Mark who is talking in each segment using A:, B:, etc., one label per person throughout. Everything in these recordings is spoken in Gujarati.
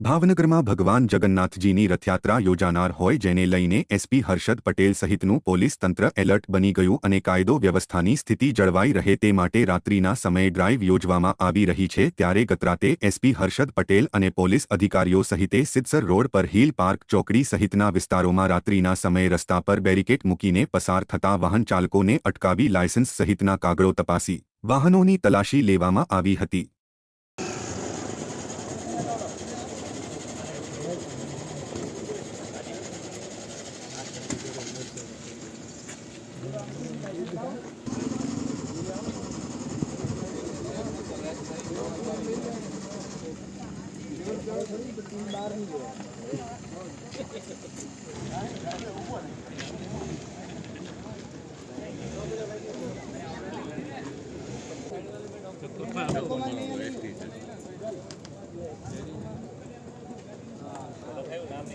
A: ભાવનગરમાં ભગવાન જગન્નાથજીની રથયાત્રા યોજાનાર હોય જેને લઈને એસપી હર્ષદ પટેલ સહિતનું પોલીસ તંત્ર એલર્ટ બની ગયું અને કાયદો વ્યવસ્થાની સ્થિતિ જળવાઈ રહે તે માટે રાત્રિના સમયે ડ્રાઇવ યોજવામાં આવી રહી છે. ત્યારે ગતરાતે એસપી હર્ષદ પટેલ અને પોલીસ અધિકારીઓ સહિતે સિદ્સર રોડ પર હિલ પાર્ક ચોકડી સહિતના વિસ્તારોમાં રાત્રિના સમયે રસ્તા પર બેરિકેટ મૂકીને પસાર થતા વાહન ચાલકોને અટકાવી લાયસન્સ સહિતના કાગળો તપાસી. વાહનોની તલાશી લેવામાં આવી હતી.
B: આ બીજી ગાડી ઈ જ છે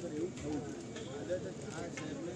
B: બરાબર. એવું થવું જોઈએ આ સાહેબને